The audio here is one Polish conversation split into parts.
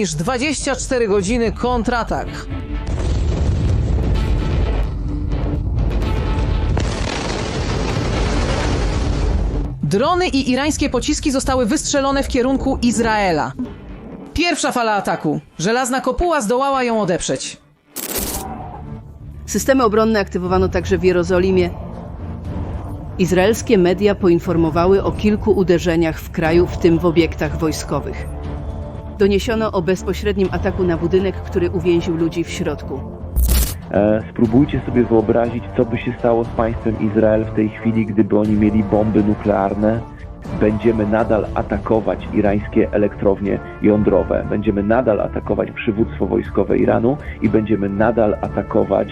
niż 24 godziny kontratak. Drony i irańskie pociski zostały wystrzelone w kierunku Izraela. Pierwsza fala ataku. Żelazna kopuła zdołała ją odeprzeć. Systemy obronne aktywowano także w Jerozolimie. Izraelskie media poinformowały o kilku uderzeniach w kraju, w tym w obiektach wojskowych. Doniesiono o bezpośrednim ataku na budynek, który uwięził ludzi w środku. E, spróbujcie sobie wyobrazić, co by się stało z państwem Izrael w tej chwili, gdyby oni mieli bomby nuklearne. Będziemy nadal atakować irańskie elektrownie jądrowe, będziemy nadal atakować przywództwo wojskowe Iranu i będziemy nadal atakować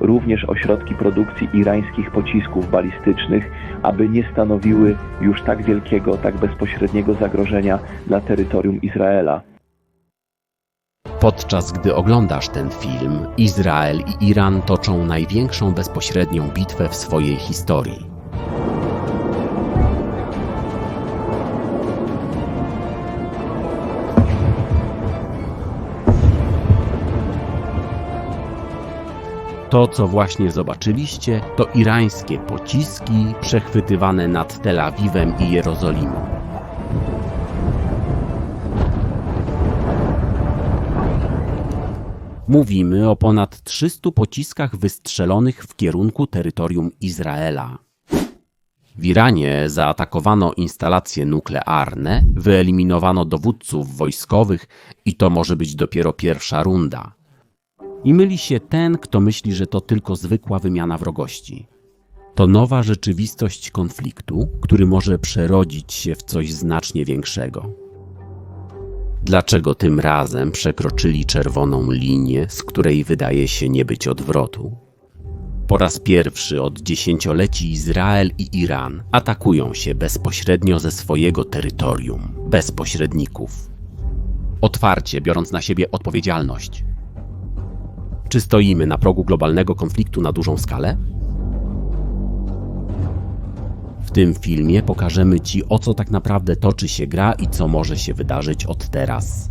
również ośrodki produkcji irańskich pocisków balistycznych, aby nie stanowiły już tak wielkiego, tak bezpośredniego zagrożenia dla terytorium Izraela. Podczas gdy oglądasz ten film, Izrael i Iran toczą największą bezpośrednią bitwę w swojej historii. To, co właśnie zobaczyliście, to irańskie pociski przechwytywane nad Tel Awiwem i Jerozolimą. Mówimy o ponad 300 pociskach wystrzelonych w kierunku terytorium Izraela. W Iranie zaatakowano instalacje nuklearne, wyeliminowano dowódców wojskowych i to może być dopiero pierwsza runda. I myli się ten, kto myśli, że to tylko zwykła wymiana wrogości. To nowa rzeczywistość konfliktu, który może przerodzić się w coś znacznie większego. Dlaczego tym razem przekroczyli czerwoną linię, z której wydaje się nie być odwrotu? Po raz pierwszy od dziesięcioleci Izrael i Iran atakują się bezpośrednio ze swojego terytorium, bez pośredników. Otwarcie biorąc na siebie odpowiedzialność. Czy stoimy na progu globalnego konfliktu na dużą skalę? W tym filmie pokażemy Ci, o co tak naprawdę toczy się gra i co może się wydarzyć od teraz.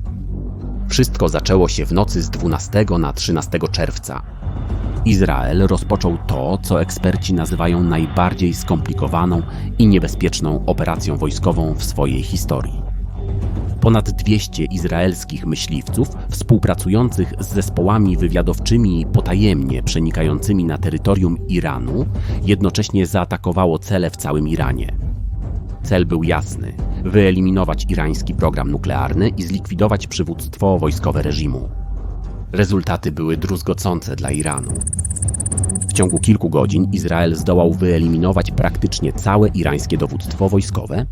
Wszystko zaczęło się w nocy z 12 na 13 czerwca. Izrael rozpoczął to, co eksperci nazywają najbardziej skomplikowaną i niebezpieczną operacją wojskową w swojej historii. Ponad 200 izraelskich myśliwców, współpracujących z zespołami wywiadowczymi potajemnie przenikającymi na terytorium Iranu, jednocześnie zaatakowało cele w całym Iranie. Cel był jasny: wyeliminować irański program nuklearny i zlikwidować przywództwo wojskowe reżimu. Rezultaty były druzgocące dla Iranu. W ciągu kilku godzin Izrael zdołał wyeliminować praktycznie całe irańskie dowództwo wojskowe,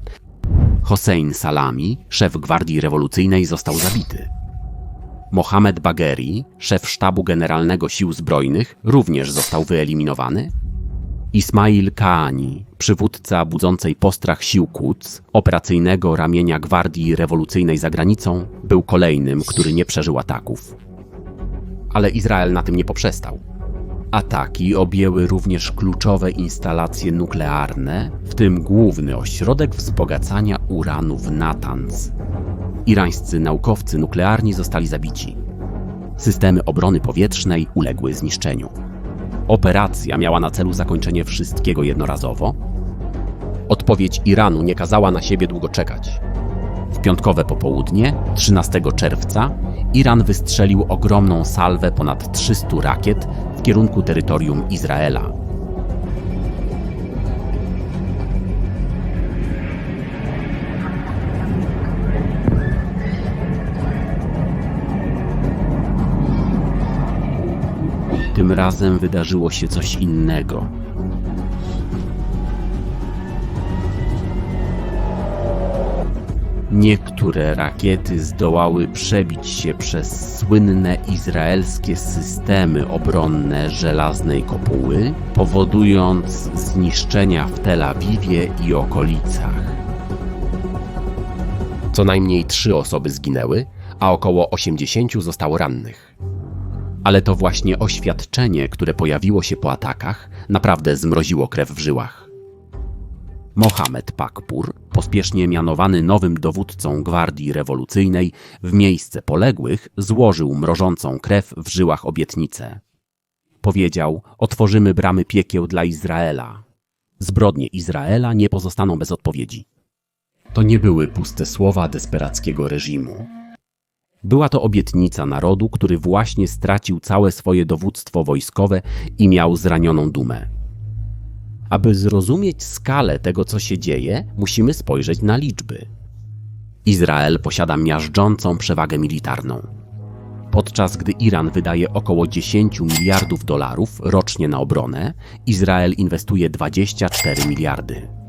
Hossein Salami, szef Gwardii Rewolucyjnej, został zabity. Mohamed Bagheri, szef Sztabu Generalnego Sił Zbrojnych, również został wyeliminowany. Ismail Kaani, przywódca budzącej postrach sił Quds, operacyjnego ramienia Gwardii Rewolucyjnej za granicą, był kolejnym, który nie przeżył ataków. Ale Izrael na tym nie poprzestał. Ataki objęły również kluczowe instalacje nuklearne, w tym główny ośrodek wzbogacania uranu w Natanz. Irańscy naukowcy nuklearni zostali zabici. Systemy obrony powietrznej uległy zniszczeniu. Operacja miała na celu zakończenie wszystkiego jednorazowo. Odpowiedź Iranu nie kazała na siebie długo czekać. W piątkowe popołudnie, 13 czerwca, Iran wystrzelił ogromną salwę ponad 300 rakiet w kierunku terytorium Izraela. Tym razem wydarzyło się coś innego. Niektóre rakiety zdołały przebić się przez słynne izraelskie systemy obronne żelaznej kopuły, powodując zniszczenia w Tel Awiwie i okolicach. Co najmniej trzy osoby zginęły, a około 80 zostało rannych. Ale to właśnie oświadczenie, które pojawiło się po atakach, naprawdę zmroziło krew w żyłach. Mohamed Pakpur, pospiesznie mianowany nowym dowódcą Gwardii Rewolucyjnej, w miejsce poległych złożył mrożącą krew w żyłach obietnicę. Powiedział: Otworzymy bramy piekieł dla Izraela. Zbrodnie Izraela nie pozostaną bez odpowiedzi. To nie były puste słowa desperackiego reżimu. Była to obietnica narodu, który właśnie stracił całe swoje dowództwo wojskowe i miał zranioną dumę. Aby zrozumieć skalę tego, co się dzieje, musimy spojrzeć na liczby. Izrael posiada miażdżącą przewagę militarną. Podczas gdy Iran wydaje około 10 miliardów dolarów rocznie na obronę, Izrael inwestuje 24 miliardy.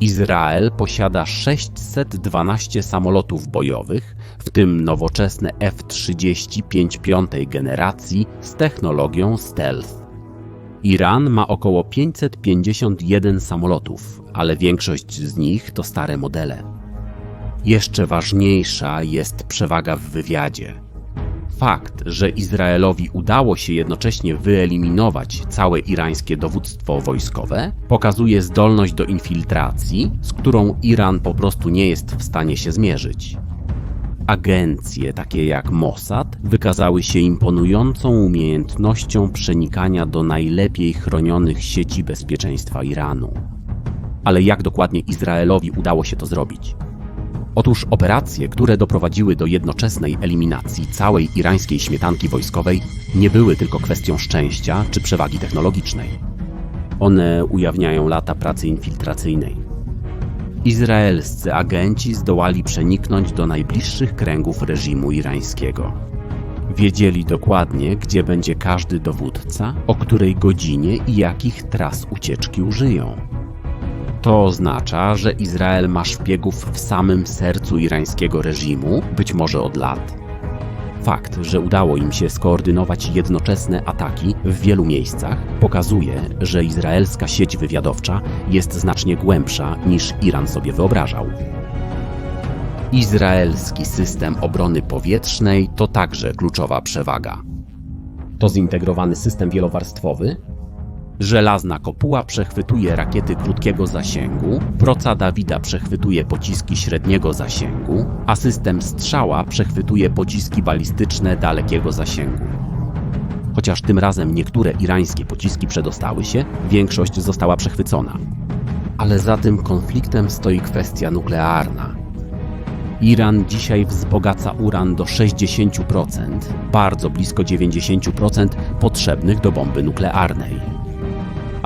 Izrael posiada 612 samolotów bojowych, w tym nowoczesne F-35 piątej generacji z technologią stealth. Iran ma około 551 samolotów, ale większość z nich to stare modele. Jeszcze ważniejsza jest przewaga w wywiadzie. Fakt, że Izraelowi udało się jednocześnie wyeliminować całe irańskie dowództwo wojskowe, pokazuje zdolność do infiltracji, z którą Iran po prostu nie jest w stanie się zmierzyć. Agencje takie jak Mossad wykazały się imponującą umiejętnością przenikania do najlepiej chronionych sieci bezpieczeństwa Iranu. Ale jak dokładnie Izraelowi udało się to zrobić? Otóż operacje, które doprowadziły do jednoczesnej eliminacji całej irańskiej śmietanki wojskowej, nie były tylko kwestią szczęścia czy przewagi technologicznej. One ujawniają lata pracy infiltracyjnej. Izraelscy agenci zdołali przeniknąć do najbliższych kręgów reżimu irańskiego. Wiedzieli dokładnie, gdzie będzie każdy dowódca, o której godzinie i jakich tras ucieczki użyją. To oznacza, że Izrael ma szpiegów w samym sercu irańskiego reżimu, być może od lat. Fakt, że udało im się skoordynować jednoczesne ataki w wielu miejscach, pokazuje, że izraelska sieć wywiadowcza jest znacznie głębsza niż Iran sobie wyobrażał. Izraelski system obrony powietrznej to także kluczowa przewaga. To zintegrowany system wielowarstwowy, Żelazna kopuła przechwytuje rakiety krótkiego zasięgu, proca Dawida przechwytuje pociski średniego zasięgu, a system strzała przechwytuje pociski balistyczne dalekiego zasięgu. Chociaż tym razem niektóre irańskie pociski przedostały się, większość została przechwycona. Ale za tym konfliktem stoi kwestia nuklearna. Iran dzisiaj wzbogaca uran do 60%, bardzo blisko 90% potrzebnych do bomby nuklearnej.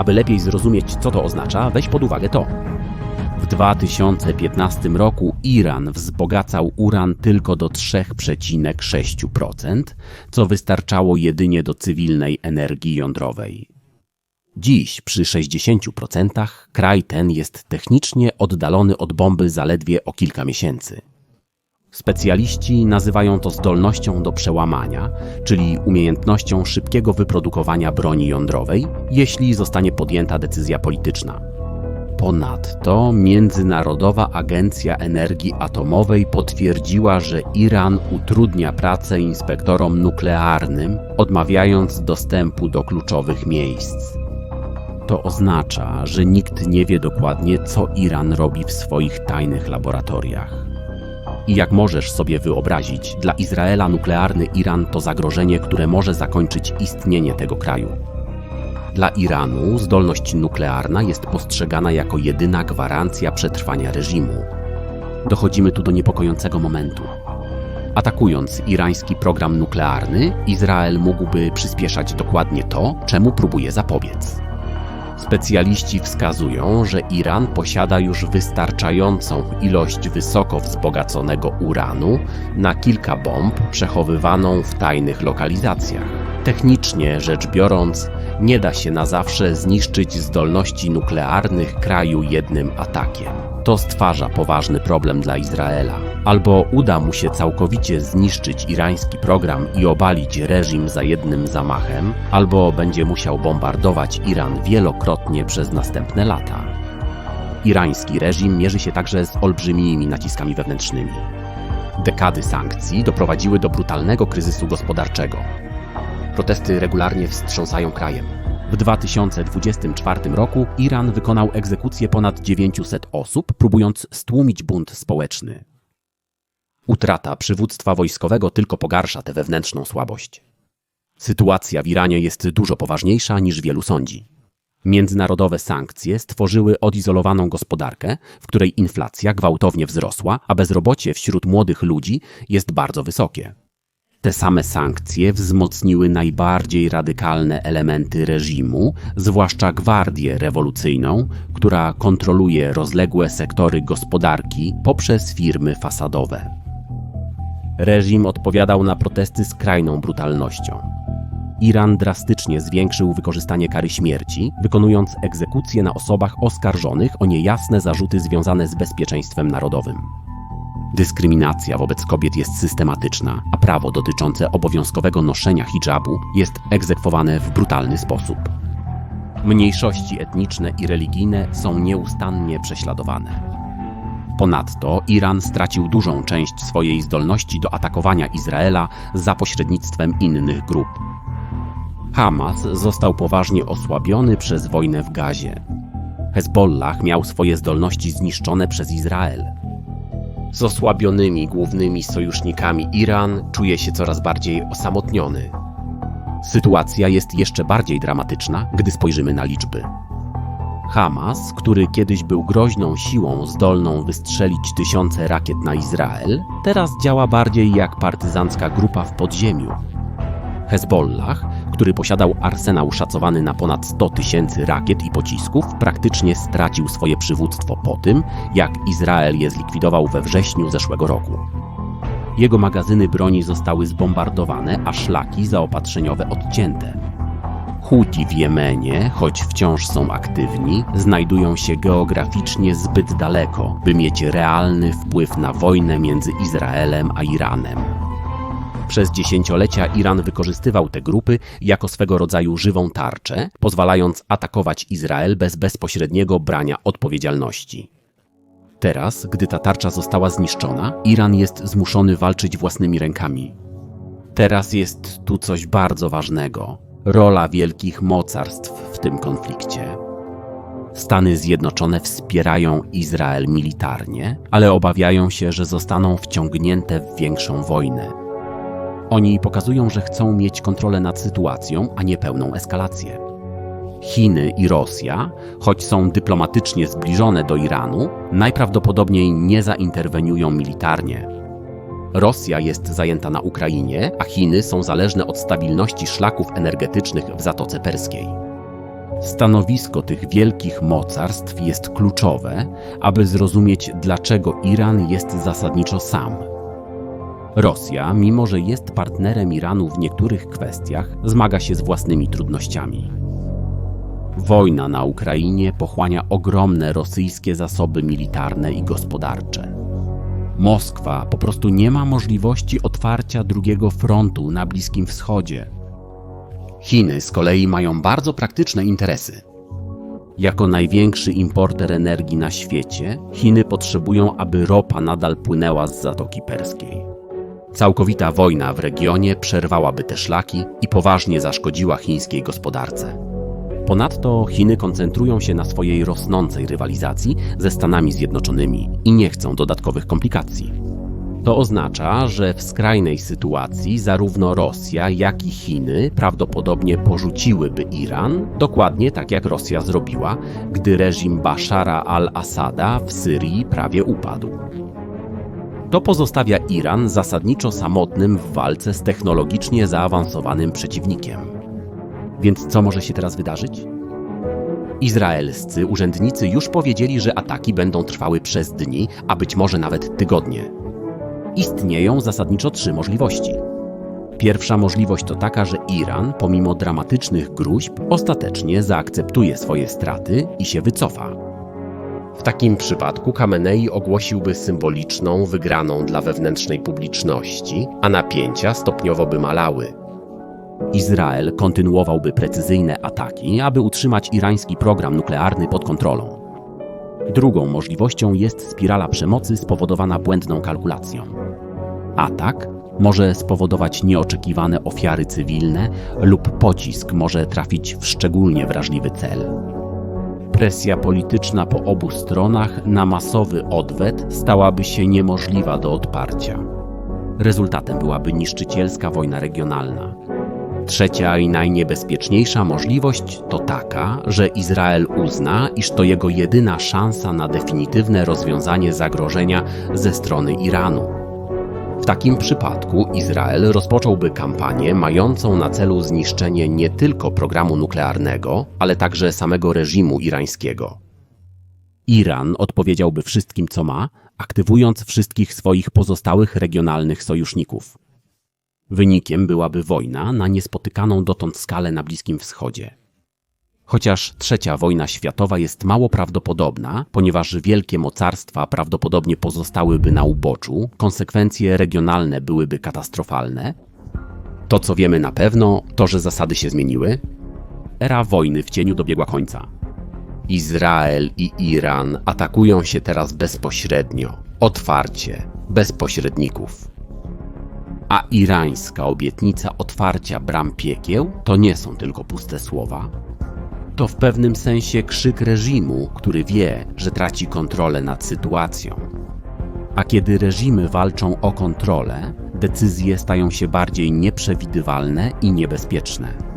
Aby lepiej zrozumieć, co to oznacza, weź pod uwagę to. W 2015 roku Iran wzbogacał uran tylko do 3,6%, co wystarczało jedynie do cywilnej energii jądrowej. Dziś przy 60% kraj ten jest technicznie oddalony od bomby zaledwie o kilka miesięcy. Specjaliści nazywają to zdolnością do przełamania, czyli umiejętnością szybkiego wyprodukowania broni jądrowej, jeśli zostanie podjęta decyzja polityczna. Ponadto Międzynarodowa Agencja Energii Atomowej potwierdziła, że Iran utrudnia pracę inspektorom nuklearnym, odmawiając dostępu do kluczowych miejsc. To oznacza, że nikt nie wie dokładnie, co Iran robi w swoich tajnych laboratoriach. I jak możesz sobie wyobrazić, dla Izraela nuklearny Iran to zagrożenie, które może zakończyć istnienie tego kraju. Dla Iranu zdolność nuklearna jest postrzegana jako jedyna gwarancja przetrwania reżimu. Dochodzimy tu do niepokojącego momentu. Atakując irański program nuklearny, Izrael mógłby przyspieszać dokładnie to, czemu próbuje zapobiec. Specjaliści wskazują, że Iran posiada już wystarczającą ilość wysoko wzbogaconego uranu na kilka bomb przechowywaną w tajnych lokalizacjach. Technicznie rzecz biorąc, nie da się na zawsze zniszczyć zdolności nuklearnych kraju jednym atakiem. To stwarza poważny problem dla Izraela. Albo uda mu się całkowicie zniszczyć irański program i obalić reżim za jednym zamachem, albo będzie musiał bombardować Iran wielokrotnie przez następne lata. Irański reżim mierzy się także z olbrzymimi naciskami wewnętrznymi. Dekady sankcji doprowadziły do brutalnego kryzysu gospodarczego. Protesty regularnie wstrząsają krajem. W 2024 roku Iran wykonał egzekucję ponad 900 osób, próbując stłumić bunt społeczny. Utrata przywództwa wojskowego tylko pogarsza tę wewnętrzną słabość. Sytuacja w Iranie jest dużo poważniejsza niż wielu sądzi. Międzynarodowe sankcje stworzyły odizolowaną gospodarkę, w której inflacja gwałtownie wzrosła, a bezrobocie wśród młodych ludzi jest bardzo wysokie. Te same sankcje wzmocniły najbardziej radykalne elementy reżimu, zwłaszcza gwardię rewolucyjną, która kontroluje rozległe sektory gospodarki poprzez firmy fasadowe. Reżim odpowiadał na protesty skrajną brutalnością. Iran drastycznie zwiększył wykorzystanie kary śmierci, wykonując egzekucje na osobach oskarżonych o niejasne zarzuty związane z bezpieczeństwem narodowym. Dyskryminacja wobec kobiet jest systematyczna, a prawo dotyczące obowiązkowego noszenia hijabu jest egzekwowane w brutalny sposób. Mniejszości etniczne i religijne są nieustannie prześladowane. Ponadto Iran stracił dużą część swojej zdolności do atakowania Izraela za pośrednictwem innych grup. Hamas został poważnie osłabiony przez wojnę w Gazie. Hezbollah miał swoje zdolności zniszczone przez Izrael. Z osłabionymi głównymi sojusznikami Iran czuje się coraz bardziej osamotniony. Sytuacja jest jeszcze bardziej dramatyczna, gdy spojrzymy na liczby. Hamas, który kiedyś był groźną siłą zdolną wystrzelić tysiące rakiet na Izrael, teraz działa bardziej jak partyzancka grupa w podziemiu. Hezbollah, który posiadał arsenał szacowany na ponad 100 tysięcy rakiet i pocisków, praktycznie stracił swoje przywództwo po tym, jak Izrael je zlikwidował we wrześniu zeszłego roku. Jego magazyny broni zostały zbombardowane, a szlaki zaopatrzeniowe odcięte. Huti w Jemenie, choć wciąż są aktywni, znajdują się geograficznie zbyt daleko, by mieć realny wpływ na wojnę między Izraelem a Iranem. Przez dziesięciolecia Iran wykorzystywał te grupy jako swego rodzaju żywą tarczę, pozwalając atakować Izrael bez bezpośredniego brania odpowiedzialności. Teraz, gdy ta tarcza została zniszczona, Iran jest zmuszony walczyć własnymi rękami. Teraz jest tu coś bardzo ważnego rola wielkich mocarstw w tym konflikcie. Stany Zjednoczone wspierają Izrael militarnie, ale obawiają się, że zostaną wciągnięte w większą wojnę. Oni pokazują, że chcą mieć kontrolę nad sytuacją, a nie pełną eskalację. Chiny i Rosja, choć są dyplomatycznie zbliżone do Iranu, najprawdopodobniej nie zainterweniują militarnie. Rosja jest zajęta na Ukrainie, a Chiny są zależne od stabilności szlaków energetycznych w Zatoce Perskiej. Stanowisko tych wielkich mocarstw jest kluczowe, aby zrozumieć, dlaczego Iran jest zasadniczo sam. Rosja, mimo że jest partnerem Iranu w niektórych kwestiach, zmaga się z własnymi trudnościami. Wojna na Ukrainie pochłania ogromne rosyjskie zasoby militarne i gospodarcze. Moskwa po prostu nie ma możliwości otwarcia drugiego frontu na Bliskim Wschodzie. Chiny z kolei mają bardzo praktyczne interesy. Jako największy importer energii na świecie, Chiny potrzebują, aby ropa nadal płynęła z Zatoki Perskiej. Całkowita wojna w regionie przerwałaby te szlaki i poważnie zaszkodziła chińskiej gospodarce. Ponadto Chiny koncentrują się na swojej rosnącej rywalizacji ze Stanami Zjednoczonymi i nie chcą dodatkowych komplikacji. To oznacza, że w skrajnej sytuacji zarówno Rosja, jak i Chiny prawdopodobnie porzuciłyby Iran, dokładnie tak jak Rosja zrobiła, gdy reżim Bashara al-Assada w Syrii prawie upadł. To pozostawia Iran zasadniczo samotnym w walce z technologicznie zaawansowanym przeciwnikiem. Więc co może się teraz wydarzyć? Izraelscy urzędnicy już powiedzieli, że ataki będą trwały przez dni, a być może nawet tygodnie. Istnieją zasadniczo trzy możliwości. Pierwsza możliwość to taka, że Iran, pomimo dramatycznych gruźb, ostatecznie zaakceptuje swoje straty i się wycofa. W takim przypadku Khamenei ogłosiłby symboliczną wygraną dla wewnętrznej publiczności, a napięcia stopniowo by malały. Izrael kontynuowałby precyzyjne ataki, aby utrzymać irański program nuklearny pod kontrolą. Drugą możliwością jest spirala przemocy spowodowana błędną kalkulacją. Atak, może spowodować nieoczekiwane ofiary cywilne lub pocisk może trafić w szczególnie wrażliwy cel. Presja polityczna po obu stronach na masowy odwet stałaby się niemożliwa do odparcia. Rezultatem byłaby niszczycielska wojna regionalna. Trzecia i najniebezpieczniejsza możliwość to taka, że Izrael uzna, iż to jego jedyna szansa na definitywne rozwiązanie zagrożenia ze strony Iranu. W takim przypadku Izrael rozpocząłby kampanię mającą na celu zniszczenie nie tylko programu nuklearnego, ale także samego reżimu irańskiego. Iran odpowiedziałby wszystkim, co ma, aktywując wszystkich swoich pozostałych regionalnych sojuszników. Wynikiem byłaby wojna na niespotykaną dotąd skalę na Bliskim Wschodzie. Chociaż trzecia wojna światowa jest mało prawdopodobna, ponieważ wielkie mocarstwa prawdopodobnie pozostałyby na uboczu, konsekwencje regionalne byłyby katastrofalne. To, co wiemy na pewno, to, że zasady się zmieniły. Era wojny w cieniu dobiegła końca. Izrael i Iran atakują się teraz bezpośrednio, otwarcie, bez pośredników. A irańska obietnica otwarcia bram piekieł to nie są tylko puste słowa. To w pewnym sensie krzyk reżimu, który wie, że traci kontrolę nad sytuacją. A kiedy reżimy walczą o kontrolę, decyzje stają się bardziej nieprzewidywalne i niebezpieczne.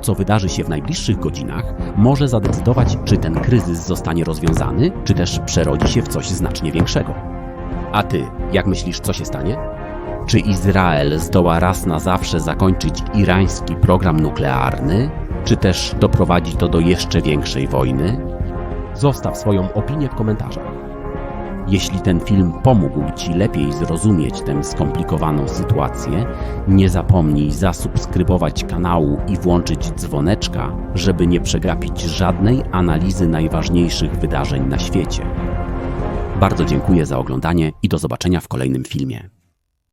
Co wydarzy się w najbliższych godzinach, może zadecydować, czy ten kryzys zostanie rozwiązany, czy też przerodzi się w coś znacznie większego. A ty, jak myślisz, co się stanie? Czy Izrael zdoła raz na zawsze zakończyć irański program nuklearny, czy też doprowadzi to do jeszcze większej wojny? Zostaw swoją opinię w komentarzach. Jeśli ten film pomógł Ci lepiej zrozumieć tę skomplikowaną sytuację, nie zapomnij zasubskrybować kanału i włączyć dzwoneczka, żeby nie przegapić żadnej analizy najważniejszych wydarzeń na świecie. Bardzo dziękuję za oglądanie i do zobaczenia w kolejnym filmie.